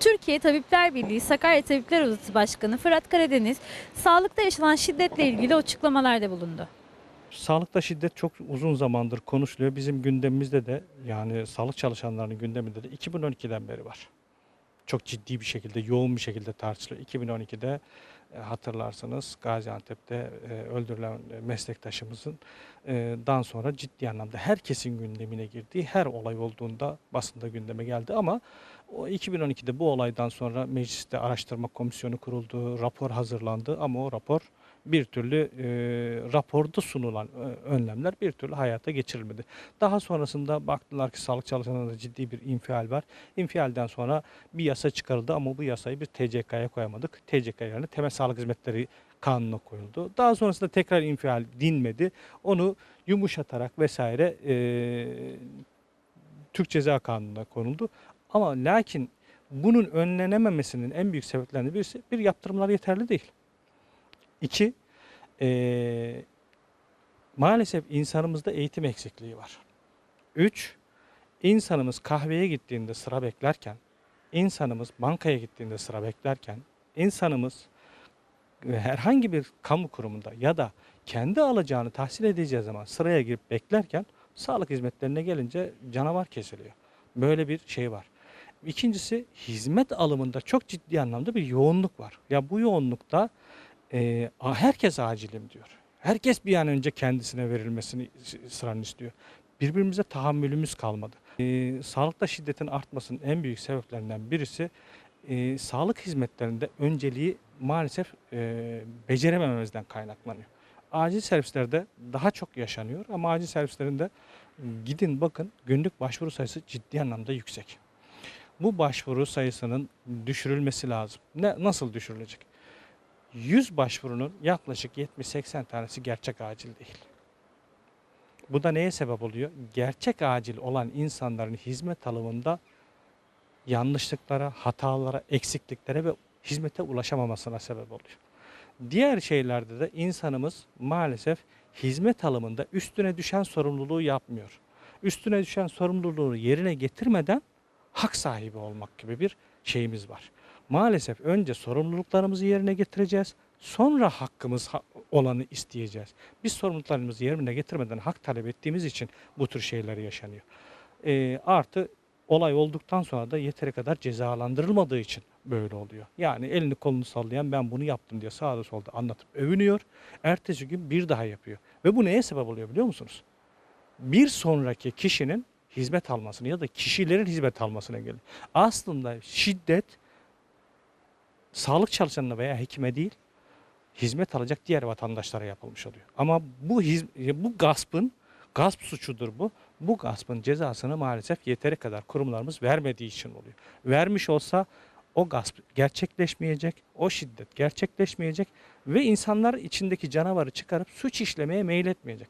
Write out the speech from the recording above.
Türkiye Tabipler Birliği Sakarya Tabipler Odası Başkanı Fırat Karadeniz, sağlıkta yaşanan şiddetle ilgili açıklamalarda bulundu. Sağlıkta şiddet çok uzun zamandır konuşuluyor. Bizim gündemimizde de yani sağlık çalışanlarının gündeminde de 2012'den beri var. Çok ciddi bir şekilde, yoğun bir şekilde tartışılıyor. 2012'de e, hatırlarsanız Gaziantep'te e, öldürülen e, meslektaşımızın dan sonra ciddi anlamda herkesin gündemine girdiği her olay olduğunda basında gündeme geldi ama o 2012'de bu olaydan sonra mecliste araştırma komisyonu kuruldu, rapor hazırlandı ama o rapor bir türlü e, raporda sunulan e, önlemler bir türlü hayata geçirilmedi. Daha sonrasında baktılar ki sağlık çalışanlarında ciddi bir infial var. İnfialden sonra bir yasa çıkarıldı ama bu yasayı bir TCK'ya koyamadık. TCK yerine temel sağlık hizmetleri kanuna koyuldu. Daha sonrasında tekrar infial dinmedi. Onu yumuşatarak vesaire e, Türk Ceza Kanunu'na konuldu. Ama lakin bunun önlenememesinin en büyük sebeplerinden birisi bir yaptırımlar yeterli değil. İki, eee, maalesef insanımızda eğitim eksikliği var. Üç, insanımız kahveye gittiğinde sıra beklerken, insanımız bankaya gittiğinde sıra beklerken, insanımız e, herhangi bir kamu kurumunda ya da kendi alacağını tahsil edeceği zaman sıraya girip beklerken sağlık hizmetlerine gelince canavar kesiliyor. Böyle bir şey var. İkincisi hizmet alımında çok ciddi anlamda bir yoğunluk var. Ya bu yoğunlukta e, herkes acilim diyor. Herkes bir an önce kendisine verilmesini sıranı istiyor. Birbirimize tahammülümüz kalmadı. E, sağlıkta şiddetin artmasının en büyük sebeplerinden birisi e, sağlık hizmetlerinde önceliği maalesef e, beceremememizden kaynaklanıyor. Acil servislerde daha çok yaşanıyor ama acil servislerinde gidin bakın günlük başvuru sayısı ciddi anlamda yüksek. Bu başvuru sayısının düşürülmesi lazım. Ne nasıl düşürülecek? 100 başvurunun yaklaşık 70-80 tanesi gerçek acil değil. Bu da neye sebep oluyor? Gerçek acil olan insanların hizmet alımında yanlışlıklara, hatalara, eksikliklere ve hizmete ulaşamamasına sebep oluyor. Diğer şeylerde de insanımız maalesef hizmet alımında üstüne düşen sorumluluğu yapmıyor. Üstüne düşen sorumluluğu yerine getirmeden hak sahibi olmak gibi bir şeyimiz var. Maalesef önce sorumluluklarımızı yerine getireceğiz. Sonra hakkımız ha- olanı isteyeceğiz. Biz sorumluluklarımızı yerine getirmeden hak talep ettiğimiz için bu tür şeyler yaşanıyor. Ee, artı olay olduktan sonra da yeteri kadar cezalandırılmadığı için böyle oluyor. Yani elini kolunu sallayan ben bunu yaptım diye sağda solda anlatıp övünüyor. Ertesi gün bir daha yapıyor. Ve bu neye sebep oluyor biliyor musunuz? Bir sonraki kişinin hizmet almasını ya da kişilerin hizmet almasına geliyor. Aslında şiddet sağlık çalışanına veya hekime değil, hizmet alacak diğer vatandaşlara yapılmış oluyor. Ama bu bu gaspın gasp suçudur bu. Bu gaspın cezasını maalesef yeteri kadar kurumlarımız vermediği için oluyor. Vermiş olsa o gasp gerçekleşmeyecek, o şiddet gerçekleşmeyecek ve insanlar içindeki canavarı çıkarıp suç işlemeye meyletmeyecek.